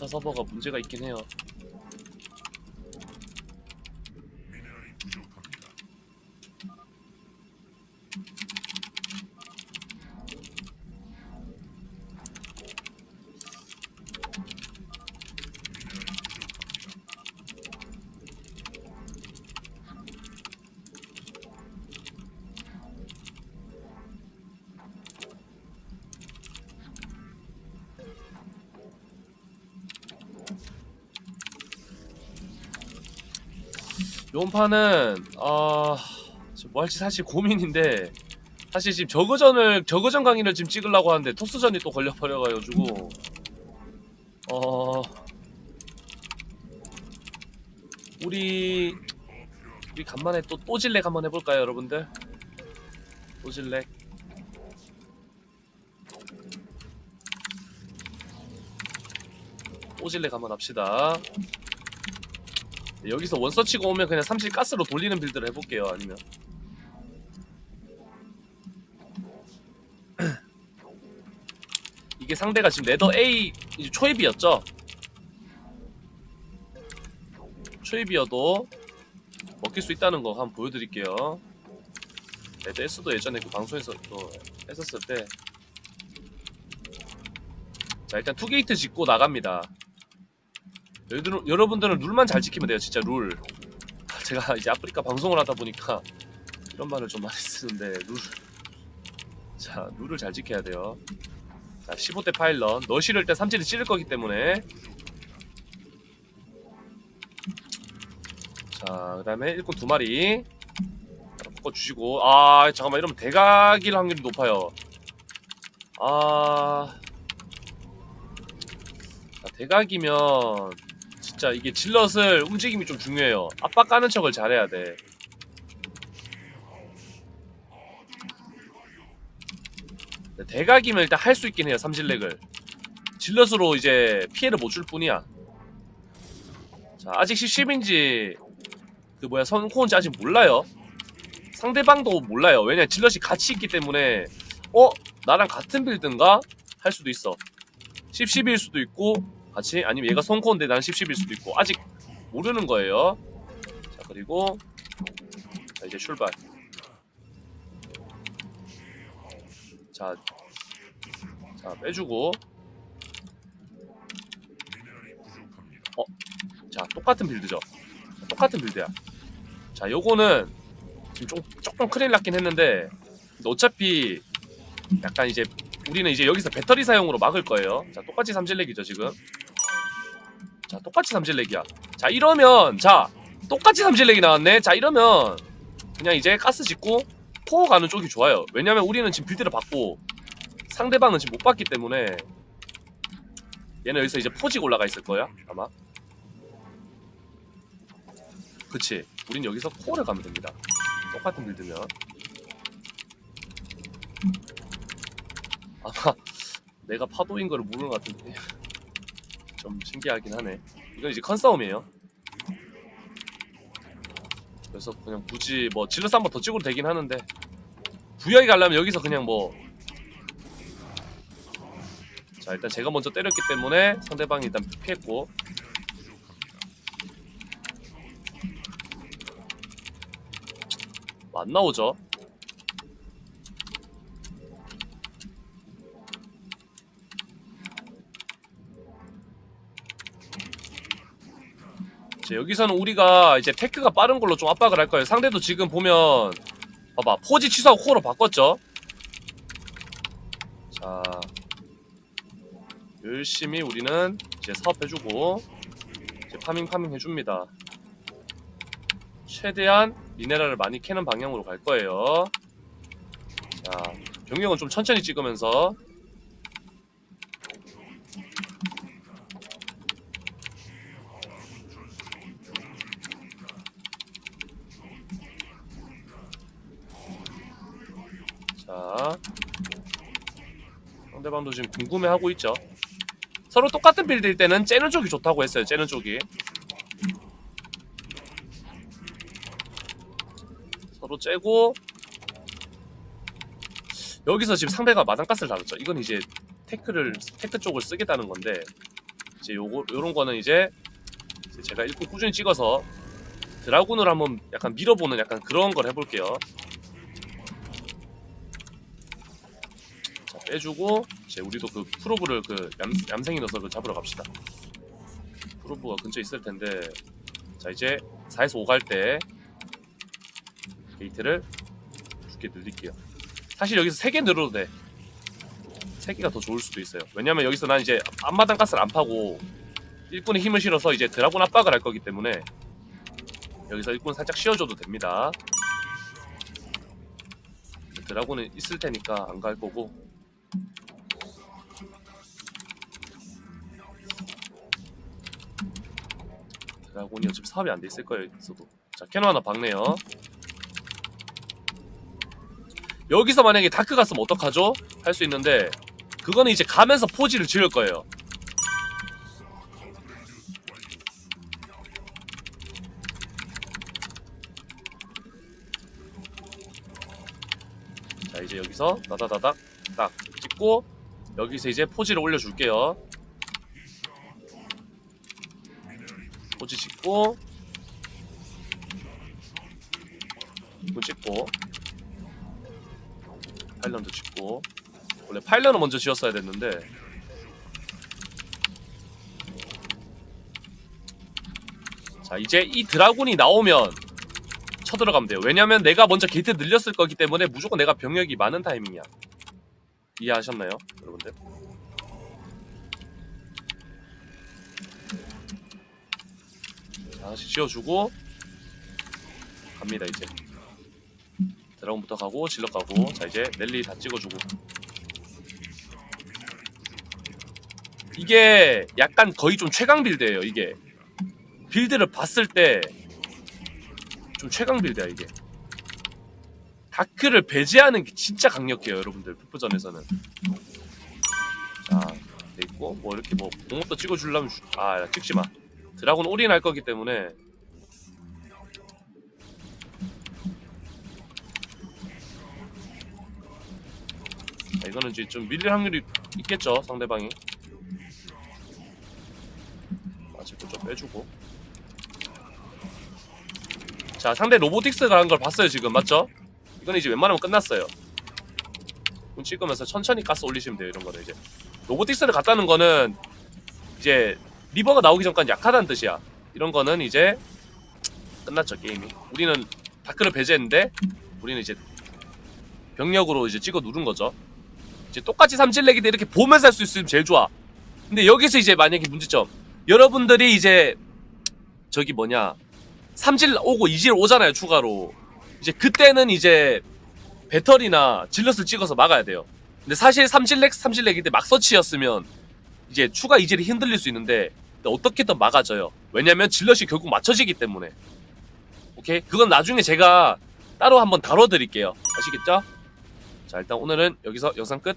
스타 서버가 문제가 있긴 해요. 이번 판은 아, 뭐 할지 사실 고민인데 사실 지금 저그전을 저그전 강의를 지금 찍으려고 하는데 토스전이 또 걸려버려가지고 어 우리 우리 간만에 또 또질렉 한번 해볼까요, 여러분들? 또질렉 또질렉 한번 합시다. 네, 여기서 원서 치고 오면 그냥 삼실 가스로 돌리는 빌드를 해볼게요 아니면. 이게 상대가 지금 네더 A 초입이었죠? 초입이어도 먹힐 수 있다는 거 한번 보여드릴게요. 네더 S도 예전에 그 방송에서 또 했었을 때. 자 일단 투게이트 짓고 나갑니다 여러분, 여러분들은 룰만 잘 지키면 돼요 진짜 룰. 제가 이제 아프리카 방송을 하다 보니까 이런 말을 좀 많이 쓰는데 룰. 자 룰을 잘 지켜야 돼요. 자 15대 파일런 너시를 때 삼질을 찌를 거기 때문에. 자 그 다음에 일꾼 두 마리. 바꿔주시고. 아 잠깐만 이러면 대각일 확률이 높아요. 아. 자, 대각이면 진짜 이게 질럿을 움직임이 좀 중요해요. 압박 가는 척을 잘해야 돼. 네, 대각이면 일단 할 수 있긴 해요. 삼질렉을. 질럿으로 이제 피해를 못 줄 뿐이야. 자, 아직 10인지 그 뭐야 선코인지 아직 몰라요. 상대방도 몰라요. 왜냐 질럿이 같이 있기 때문에 어 나랑 같은 빌드인가 할 수도 있어. 10, 10일 수도 있고 같이 아니면 얘가 성코인데 난 10, 10일 수도 있고 아직 모르는 거예요 자 그리고 자 이제 출발 자, 자 빼주고 어? 자 똑같은 빌드죠 똑같은 빌드야 자 요거는 지금 좀, 조금 큰일 났긴 했는데 근데 어차피 약간 이제 우리는 이제 여기서 배터리 사용으로 막을 거예요. 자, 똑같이 삼질렉이죠, 지금. 자, 똑같이 삼질렉이야. 자, 이러면, 자, 똑같이 삼질렉이 나왔네? 자, 이러면, 그냥 이제 가스 짓고, 코어 가는 쪽이 좋아요. 왜냐면 우리는 지금 빌드를 받고, 상대방은 지금 못 받기 때문에, 얘는 여기서 이제 포직 올라가 있을 거야, 아마. 그치. 우린 여기서 코어를 가면 됩니다. 똑같은 빌드면. 아마 내가 파도인 거를 모르는 것 같은데 좀 신기하긴 하네. 이건 이제 컨싸움이에요. 그래서 그냥 굳이 뭐 질러스 한번 더 찍어도 되긴 하는데 부여히 가려면 여기서 그냥 뭐 자 일단 제가 먼저 때렸기 때문에 상대방이 일단 피했고. 뭐안 나오죠 이제 여기서는 우리가 이제 테크가 빠른 걸로 좀 압박을 할 거예요. 상대도 지금 보면 봐봐 포지 취소하고 코어로 바꿨죠. 자 열심히 우리는 이제 사업해주고 이제 파밍 파밍 해줍니다. 최대한 미네랄을 많이 캐는 방향으로 갈 거예요. 자 병력은 좀 천천히 찍으면서 자 상대방도 지금 궁금해하고 있죠. 서로 똑같은 빌드일 때는 째는 쪽이 좋다고 했어요. 째는 쪽이. 서로 째고 여기서 지금 상대가 마당가스를 닫았죠. 이건 이제 테크를 테크 쪽을 쓰겠다는 건데 이제 요거 요런 거는 이제 이제 제가 일꾼 꾸준히 찍어서 드라군을 한번 약간 밀어보는 약간 그런 걸 해볼게요. 빼주고 이제 우리도 그 프로브를 그 얌, 얌생이 넣어서 그 잡으러 갑시다. 프로브가 근처에 있을 텐데 자 이제 4에서 5갈 때 게이트를 두개 늘릴게요. 사실 여기서 3개 늘어도 돼. 3개가 더 좋을 수도 있어요. 왜냐면 여기서 난 이제 앞마당 가스를 안 파고 일꾼의 힘을 실어서 이제 드라군 압박을 할 거기 때문에 여기서 일꾼 살짝 씌워줘도 됩니다. 드라군은 있을 테니까 안 갈 거고 드라군이 어차피 사업이 안 돼 있을 거예요 있어도. 자 캐논 하나 박네요. 여기서 만약에 다크 갔으면 어떡하죠? 할 수 있는데 그거는 이제 가면서 포지를 지을 거예요. 자 이제 여기서 다다다닥 딱 찍고 여기서 이제 포지를 올려줄게요. 포지 찍고 이거 찍고 파일런도 찍고 원래 파일런은 먼저 지었어야 됐는데 자 이제 이 드라군이 나오면 쳐들어가면 돼요. 왜냐면 내가 먼저 게이트 늘렸을 거기 때문에 무조건 내가 병력이 많은 타이밍이야 이해하셨나요 여러분들? 자 다시 지어주고 갑니다 이제. 드라곤부터 가고 질럿 가고. 자 이제 넬리 다 찍어주고. 이게 약간 거의 좀 최강 빌드예요 이게. 빌드를 봤을 때 좀 최강 빌드야 이게 다크를 배제하는 게 진짜 강력해요 여러분들. 푸프전에서는. 자 돼 있고 뭐 이렇게 뭐 공업도 찍어주려면 주- 아 찍지 마. 드라곤 올인할 거기 때문에. 자, 이거는 이제 좀 밀릴 확률이 있겠죠 상대방이. 아직도 좀 빼주고. 자 상대 로보틱스 가는 걸 봤어요 지금. 맞죠? 이건 이제 웬만하면 끝났어요 문 찍으면서 천천히 가스 올리시면 돼요 이런 거는 이제 로보틱스를 갔다는 거는 이제 리버가 나오기 전까지 약하다는 뜻이야 이런 거는 이제 끝났죠 게임이 우리는 다크를 배제했는데 우리는 이제 병력으로 이제 찍어 누른 거죠 이제 똑같이 삼질 내기도 이렇게 보면서 할 수 있으면 제일 좋아. 근데 여기서 이제 만약에 문제점. 여러분들이 이제 저기 뭐냐 삼질 오고 이질 오잖아요 추가로. 이제 그때는 이제 배터리나 질럿을 찍어서 막아야 돼요. 근데 사실 삼질렉 삼질렉인데 막 서치였으면 이제 추가 이질이 흔들릴 수 있는데 어떻게든 막아져요. 왜냐면 질럿이 결국 맞춰지기 때문에. 오케이? 그건 나중에 제가 따로 한번 다뤄드릴게요. 아시겠죠? 자 일단 오늘은 여기서 영상 끝